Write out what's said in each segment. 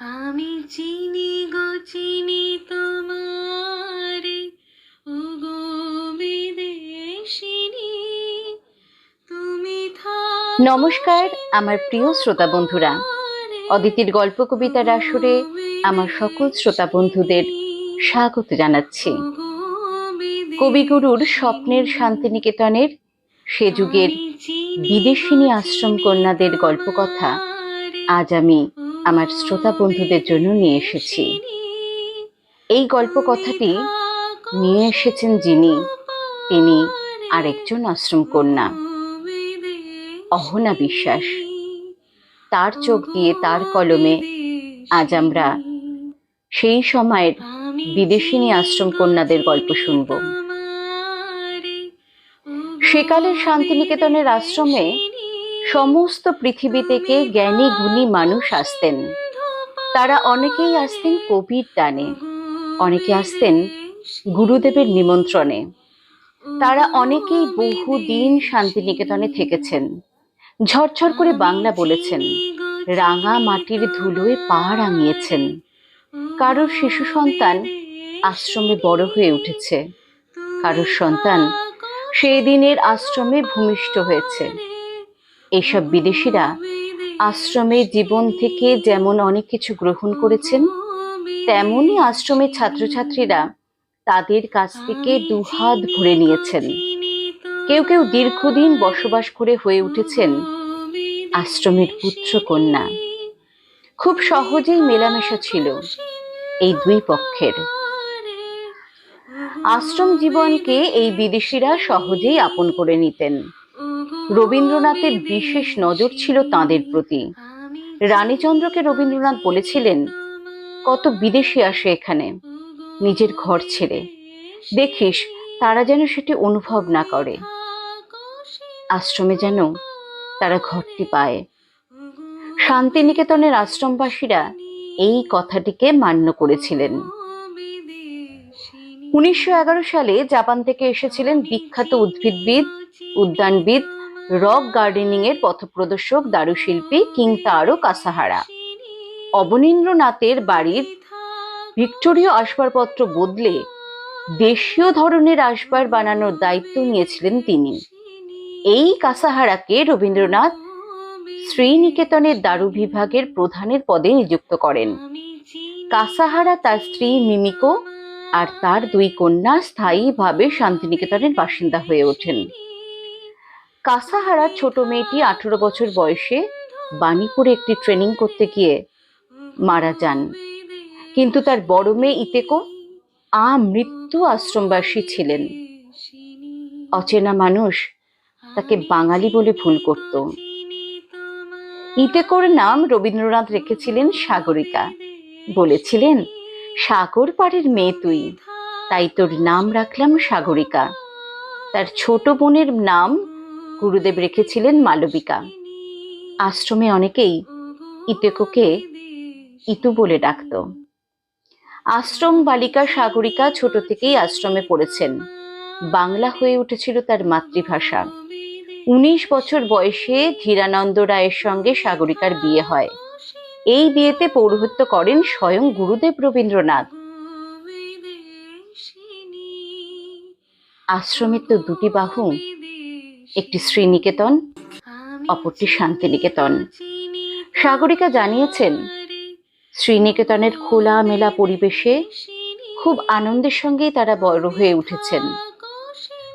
আমি চিনি গো চিনি তোমারে। ও গো বিদেশিনী তুমি নমস্কার আমার প্রিয় শ্রোতা বন্ধুরা। অদিতির গল্প কবিতার আসরে আমার সকল শ্রোতা বন্ধুদের স্বাগত জানাচ্ছি। কবিগুরুর স্বপ্নের শান্তিনিকেতনের সে যুগের বিদেশিনী আশ্রম কন্যাদের গল্পকথা। আজ আমি আমার শ্রোতা বন্ধুদের জন্য নিয়ে এসেছি। এই গল্প কথাটি নিয়ে এসেছেন যিনি তিনি আরেকজন আশ্রম কন্যা অহনা বিশ্বাস। তার চোখ দিয়ে তার কলমে আজ আমরা সেই সময়ের বিদেশিনী আশ্রম কন্যাদের গল্প শুনব। সেকালের শান্তিনিকেতনের আশ্রমে সমস্ত পৃথিবী থেকে জ্ঞানী, গুণী মানুষ আসতেন। তারা অনেকেই আসতেন কবির টানে, অনেকে আসতেন গুরুদেবের নিমন্ত্রণে। তারা অনেকেই বহুদিন শান্তিনিকেতনে থেকেছেন। ঝরঝর করে বাংলা বলেছেন, রাঙা মাটির ধুলোয় পা রাঙিয়েছেন। কারোর শিশু সন্তান আশ্রমে বড় হয়ে উঠেছে। কারোর সন্তান সেই দিনের আশ্রমে ভূমিষ্ঠ হয়েছে। এইসব বিদেশিরা আশ্রমে জীবন থেকে যেমন অনেক কিছু গ্রহণ করেছেন, তেমনই আশ্রমের ছাত্রছাত্রীরা তাদের কাছ থেকে দুহাত ভরে নিয়েছেন। কেউ কেউ দীর্ঘদিন বসবাস করে হয়ে উঠেছেন আশ্রমের পুত্র কন্যা। খুব সহজেই মেলামেশা ছিল এই দুই পক্ষের। আশ্রম জীবনকে এই বিদেশিরা সহজেই আপন করে নিতেন। রবীন্দ্রনাথের বিশেষ নজর ছিল তাঁদের প্রতি। রানীচন্দ্রকে রবীন্দ্রনাথ বলেছিলেন, কত বিদেশি আসে এখানে, নিজের ঘর ছেড়ে। দেখিস, তারা যেন সেটি অনুভব না করে। আশ্রমে যেন তারা ঘরটি পায়। শান্তিনিকেতনের আশ্রমবাসীরা এই কথাটিকে মান্য করেছিলেন। উনিশশো এগারো সালে জাপান থেকে এসেছিলেন বিখ্যাত উদ্ভিদবিদ, উদ্যানবিদ রক গার্ডেনিং এর পথপ্রদর্শক, দারুশিল্পী কিংতারো কাসাহারা অবনীন্দ্রনাথের বাড়ির ভিক্টোরীয় আসবাবপত্র বদলে দেশীয় ধরনের আসবার বানানোর দায়িত্ব নিয়েছিলেন তিনি। এই কাসাহারাকে রবীন্দ্রনাথ শ্রীনিকেতনের দারু বিভাগের প্রধানের পদে নিযুক্ত করেন। কাসাহারা তার স্ত্রী মিমিকো আর তার দুই কন্যা স্থায়ীভাবে শান্তিনিকেতনের বাসিন্দা হয়ে ওঠেন। কাসাহারা ছোট মেয়েটি আঠেরো বছর বয়সে বাণীপুরে একটি ট্রেনিং করতে গিয়ে মারা যান। কিন্তু তার বড় মেয়ে ইতেকো আ মৃত্যু আশ্রমবাসী ছিলেন। অচেনা মানুষ তাকে বাঙালি বলে ভুল করত। ইতেকোর নাম রবীন্দ্রনাথ রেখেছিলেন সাগরিকা। বলেছিলেন, সাগর পাড়ের মেয়ে তুই, তাই তোর নাম রাখলাম সাগরিকা। তার ছোট বোনের নাম গুরুদেব রেখেছিলেন মালবিকা। আশ্রমে অনেকেই ইতেকোকে ইতু বলে ডাকত। আশ্রম বালিকা সাগরিকা ছোট থেকেই আশ্রমে পড়েছেন। বাংলা হয়ে উঠেছিল তার মাতৃভাষা। উনিশ বছর বয়সে ধীরানন্দ রায়ের সঙ্গে সাগরিকার বিয়ে হয়। এই বিয়েতে পৌরোহিত্য করেন স্বয়ং গুরুদেব রবীন্দ্রনাথ। আশ্রমের তো দুটি বাহু একটি শ্রীনিকেতন অপরটি শান্তিনিকেতন। সাগরিকা জানিয়েছেন শ্রীনিকেতনের খোলা মেলা পরিবেশে খুব আনন্দের সঙ্গেই তারা বড় হয়ে উঠেছেন।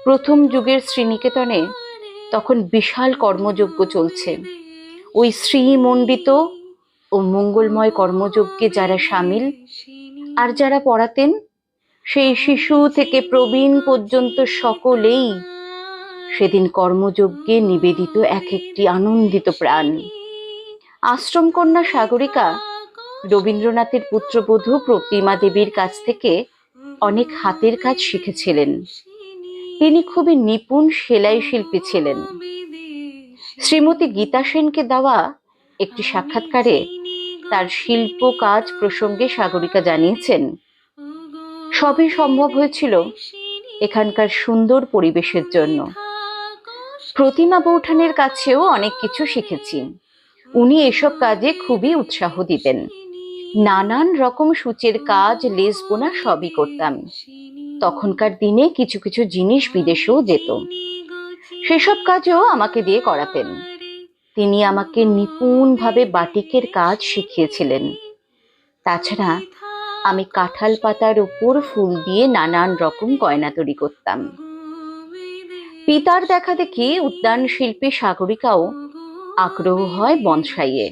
প্রথম যুগের শ্রীনিকেতনে তখন বিশাল কর্মযজ্ঞ চলছে। ওই শ্রীমণ্ডিত ও মঙ্গলময় কর্মযজ্ঞে যারা সামিল আর যারা পড়াতেন সেই শিশু থেকে প্রবীণ পর্যন্ত সকলেই সেদিন কর্মযজ্ঞে নিবেদিত এক একটি আনন্দিত প্রাণ। আশ্রম কন্যা সাগরিকা, রবীন্দ্রনাথের পুত্রবধূ প্রতিমা দেবীর কাছ থেকে অনেক হাতের কাজ শিখেছিলেন। তিনি খুবই নিপুণ সেলাই শিল্পী ছিলেন। শ্রীমতী গীতা সেনকে দেওয়া একটি সাক্ষাৎকারে তার শিল্প কাজ প্রসঙ্গে সাগরিকা জানিয়েছেন, সবই সম্ভব হয়েছিল এখানকার সুন্দর পরিবেশের জন্য। প্রতিমা বৌঠানের কাছেও অনেক কিছু শিখেছি। উনি এসব কাজে খুবই উৎসাহ দিতেন। নানান রকম সূচের কাজ লেস বোনা সবই করতাম। তখনকার দিনে কিছু কিছু জিনিস বিদেশেও যেত। সেসব কাজও আমাকে দিয়ে করাতেন। তিনি আমাকে নিপুণভাবে বাটিকের কাজ শিখিয়েছিলেন। তাছাড়া আমি কাঁঠাল পাতার উপর ফুল দিয়ে নানান রকম গয়না তৈরি করতাম। পিতার দেখা দেখি উদ্যান শিল্পী সাগরিকাও আগ্রহ হয় বনসাইয়ে।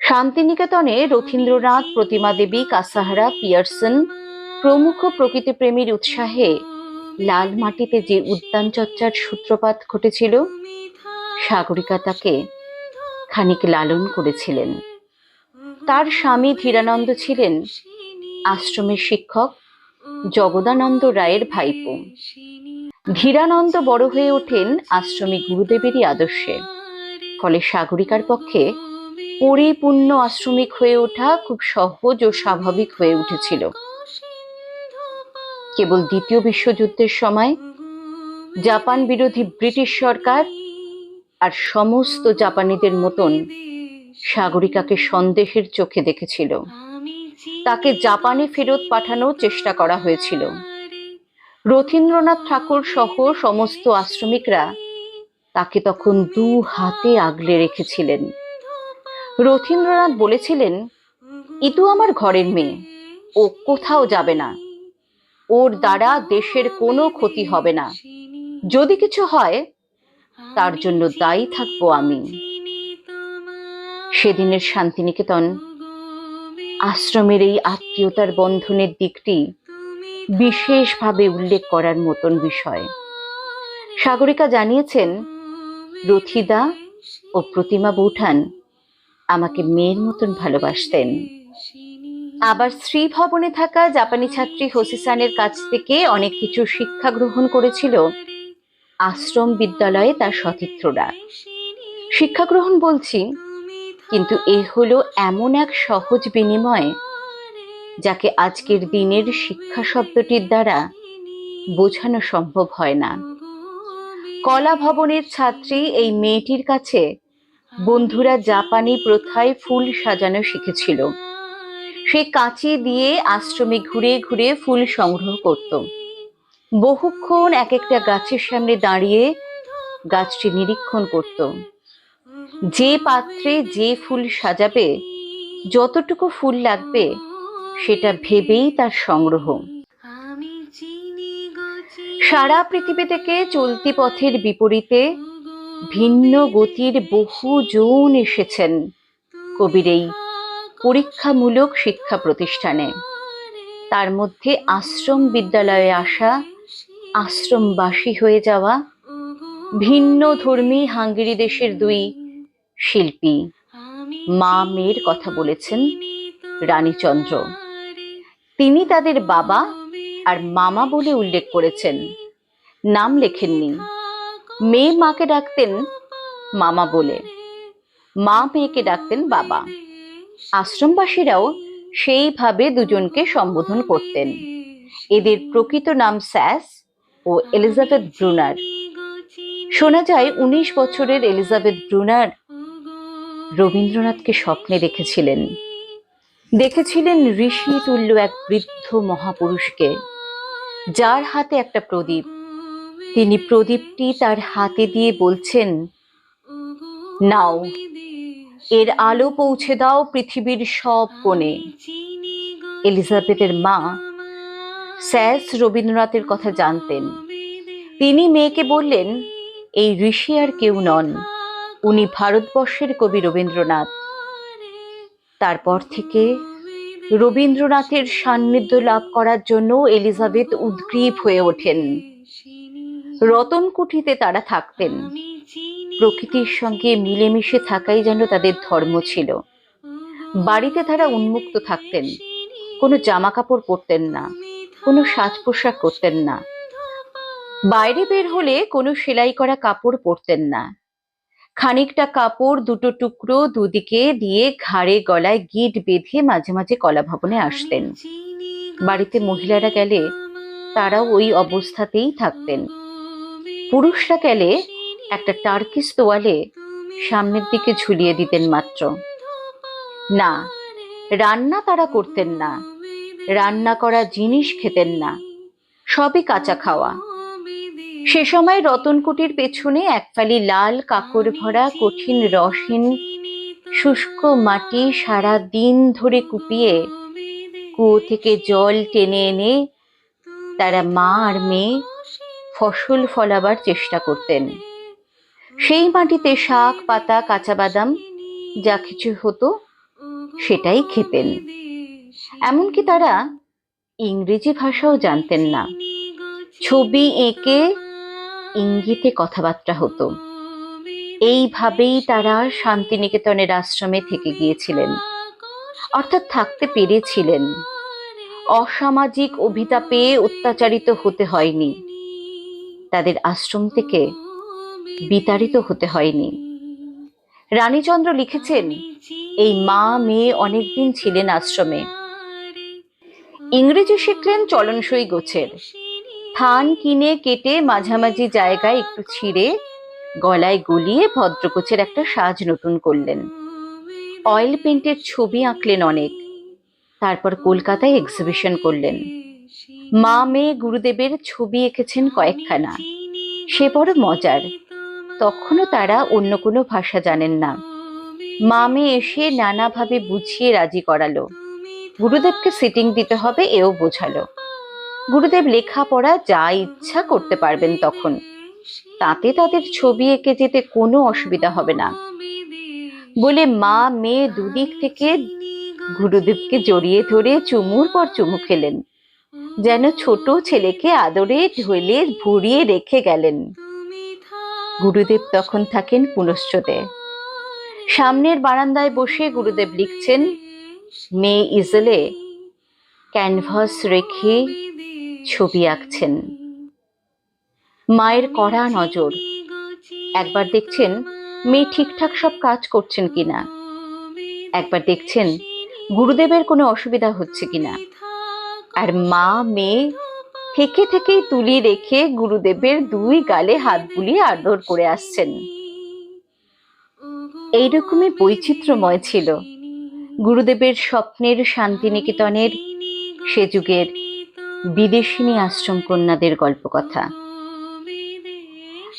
শান্তিনিকেতনে রথীন্দ্রনাথ, প্রতিমা দেবী, কাসাহারা, পিয়ারসন প্রমুখ প্রকৃতিপ্রেমীর উৎসাহে লাল মাটিতে যে উদ্যান চর্চার সূত্রপাত ঘটেছিল, সাগরিকা তাকে খানিক লালন করেছিলেন। তার স্বামী ধীরানন্দ ছিলেন আশ্রমের শিক্ষক জগদানন্দ রায়ের ভাইপো। ধীরানন্দ বড় হয়ে ওঠেন আশ্রমিক গুরুদেবেরই আদর্শে। ফলে সাগরিকার পক্ষে পরিপূর্ণ আশ্রমিক হয়ে ওঠা খুব সহজ ও স্বাভাবিক হয়ে উঠেছিল। কেবল দ্বিতীয় বিশ্বযুদ্ধের সময় জাপান বিরোধী ব্রিটিশ সরকার আর সমস্ত জাপানিদের মতন সাগরিকাকে সন্দেহের চোখে দেখেছিল। তাকে জাপানে ফেরত পাঠানোর চেষ্টা করা হয়েছিল। রথীন্দ্রনাথ ঠাকুর সহ সমস্ত আশ্রমিকরা তাকে তখন দু হাতে আগলে রেখেছিলেন। রথীন্দ্রনাথ বলেছিলেন ইতু আমার ঘরের মেয়ে, ও কোথাও যাবে না। ওর দ্বারা দেশের কোনো ক্ষতি হবে না। যদি কিছু হয়, তার জন্য দায়ী থাকব আমি। সেদিনের শান্তিনিকেতন, আশ্রমের এই আত্মীয়তার বন্ধনের দিকটি বিশেষভাবে উল্লেখ করার মতন বিষয়। সাগরিকা জানিয়েছেন, রথিদা ও প্রতিমা বৌঠান আমাকে মেয়ের মতন ভালোবাসতেন। আবার শ্রী ভবনে থাকা জাপানি ছাত্রী হোসিসানের কাছ থেকে অনেক কিছু শিক্ষা গ্রহণ করেছিল। আশ্রম বিদ্যালয়ে তার সতীর্থরা। শিক্ষা গ্রহণ বলছি, কিন্তু এ হলো এমন এক সহজ বিনিময় যাকে আজকের দিনের শিক্ষা শব্দটির দ্বারা বোঝানো সম্ভব হয় না। কলা ভবনের ছাত্রী এই মেয়েটির কাছে বন্ধুরা জাপানি প্রথায় ফুল সাজানো শিখেছিল। সে কাঁচি দিয়ে আশ্রমে ঘুরে ঘুরে ফুল সংগ্রহ করত। বহুক্ষণ এক একটা গাছের সামনে দাঁড়িয়ে গাছটি নিরীক্ষণ করত। যে পাত্রে যে ফুল সাজাবে, যতটুকু ফুল লাগবে সেটা ভেবেই তার সংগ্রহ। সারা পৃথিবী থেকে চলতি পথের বিপরীতে ভিন্ন গতির বহু জন এসেছেন কবির এই পরীক্ষামূলক শিক্ষা প্রতিষ্ঠানে। তার মধ্যে আশ্রম বিদ্যালয়ে আসা, আশ্রমবাসী হয়ে যাওয়া, ভিন্ন ধর্মী হাঙ্গেরি দেশের দুই শিল্পী মা মেয়ের কথা বলেছেন রানীচন্দ্র। তিনি তাদের বাবা আর মামা বলে উল্লেখ করেছেন। নাম লেখেননি। মেয়ে মাকে ডাকতেন মামা বলে। মা মেয়েকে ডাকতেন বাবা। আশ্রমবাসীরাও সেইভাবে দুজনকে সম্বোধন করতেন। এদের প্রকৃত নাম স্যাস ও এলিজাবেথ ব্রুনার। শোনা যায় উনিশ বছরের এলিজাবেথ ব্রুনার রবীন্দ্রনাথকে স্বপ্নে দেখেছিলেন। দেখেছিলেন ঋষি তুল্য এক বৃদ্ধ মহাপুরুষকে, যার হাতে একটা প্রদীপ। তিনি প্রদীপটি তার হাতে দিয়ে বলছেন, নাও, এর আলো পৌঁছে দাও পৃথিবীর সব কোণে। এলিজাবেথের মা স্যাস রবীন্দ্রনাথের কথা জানতেন। তিনি মেয়েকে বললেন, এই ঋষি আর কেউ নন। উনি ভারতবর্ষের কবি রবীন্দ্রনাথ। তারপর থেকে রবীন্দ্রনাথের সান্নিধ্য লাভ করার জন্য এলিজাবেথ উদ্গ্রীব হয়ে ওঠেন। রতনকুঠিতে তারা থাকতেন। প্রকৃতির সঙ্গে মিলেমিশে থাকাই যেন তাদের ধর্ম ছিল। বাড়িতে তারা উন্মুক্ত থাকতেন। কোনো জামা কাপড় পরতেন না, কোনো সাজ পোশাক করতেন না। বাইরে বের হলে কোনো সেলাই করা কাপড় পরতেন না। খানিকটা কাপড়, দুটো টুকরো দুদিকে দিয়ে ঘাড়ে গলায় গিট বেঁধে মাঝে মাঝে কলা ভবনে আসতেন। বাড়িতে মহিলারা গেলে তারাও ওই অবস্থাতেই থাকতেন। পুরুষরা গেলে একটা টার্কিস তোয়ালে সামনের দিকে ঝুলিয়ে দিতেন মাত্র। না, রান্না তারা করতেন না। রান্না করা জিনিস খেতেন না। সবই কাঁচা খাওয়া। সে সময় রতনকুটির পেছনে এক ফালি লাল কাকড় ভরা কঠিন রসহীন শুষ্ক মাটি সারা দিন ধরে কুপিয়ে কুয়ো থেকে জল টেনে এনে তারা মা আর মেয়ে ফসল ফলাবার চেষ্টা করতেন। সেই মাটিতে শাক, পাতা, কাঁচা বাদাম যা কিছু হতো সেটাই খেতেন। এমনকি তারা ইংরেজি ভাষাও জানতেন না। ছবি এঁকে ইঙ্গিতে কথাবার্তা হতো। এইভাবেই তারা শান্তিনিকেতনের আশ্রমে থেকে গিয়েছিলেন। অর্থাৎ থাকতে পেরেছিলেন। অসামাজিক অভিতাপে অত্যাচারিত হতে হয়নি। তাদের আশ্রম থেকে বিতাড়িত হতে হয়নি। রানীচন্দ্র লিখেছেন, এই মা মেয়ে অনেকদিন ছিলেন আশ্রমে। ইংরেজি শিখলেন চলনসই গোছের। থান কিনে কেটে মাঝামাঝি জায়গায় একটু ছিঁড়ে গলায় গলিয়ে ভদ্রকোচের একটা সাজ নতুন করলেন। অয়েল পেন্টের ছবি আঁকলেন অনেক। তারপর কলকাতায় এক্সিবিশন করলেন। মা মেয়ে গুরুদেবের ছবি এঁকেছেন কয়েকখানা। সে বড় মজার। তখনও তারা অন্য কোনো ভাষা জানেন না। মা মেয়ে এসে নানাভাবে বুঝিয়ে রাজি করালো। গুরুদেবকে সিটিং দিতে হবে, এও বোঝালো। গুরুদেব লেখাপড়া যা ইচ্ছা করতে পারবেন তখন। তাতে তাদের ছবি এঁকে যেতে কোনো অসুবিধা হবে না। বলে মা, মেয়ে দুদিক থেকে গুরুদেবকে জড়িয়ে ধরে চুমুর পর চুমু খেলেন। যেন ছোট ছেলেকে আদরে ঢলে ভরিয়ে রেখে গেলেন। গুরুদেব তখন থাকেন পুনশ্চতে সামনের বারান্দায় বসে গুরুদেব লিখছেন, মেয়ে ইজলে, ক্যানভাস রেখে ছবি আঁকছেন। মায়ের কড়া নজর। একবার দেখছেন মেয়ে ঠিকঠাক সব কাজ করছেন কিনা। একবার দেখছেন গুরুদেবের কোনো অসুবিধা হচ্ছে কিনা। আর মা, মেয়ে থেকে থেকেই তুলি রেখে গুরুদেবের দুই গালে হাত বুলিয়ে আদর করে আসছেন। এইরকমই বৈচিত্র্যময় ছিল। গুরুদেবের স্বপ্নের শান্তিনিকেতনের সে যুগের বিদেশিনী আশ্রম কন্যাদের গল্পকথা।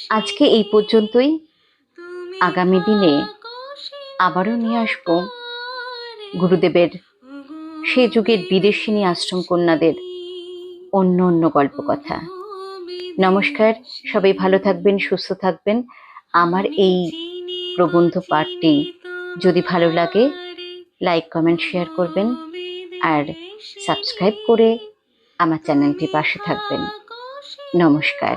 আজকে এই পর্যন্তই। আগামী দিনে আবারও নিয়ে আসব গুরুদেবের সে যুগের বিদেশিনী আশ্রম কন্যাদের অন্য অন্য গল্পকথা। নমস্কার, সবাই ভালো থাকবেন, সুস্থ থাকবেন। আমার এই প্রবন্ধ পাঠটি যদি ভালো লাগে লাইক কমেন্ট শেয়ার করবেন। আর সাবস্ক্রাইব করে আমার চ্যানেলটি পাশে থাকবেন। নমস্কার।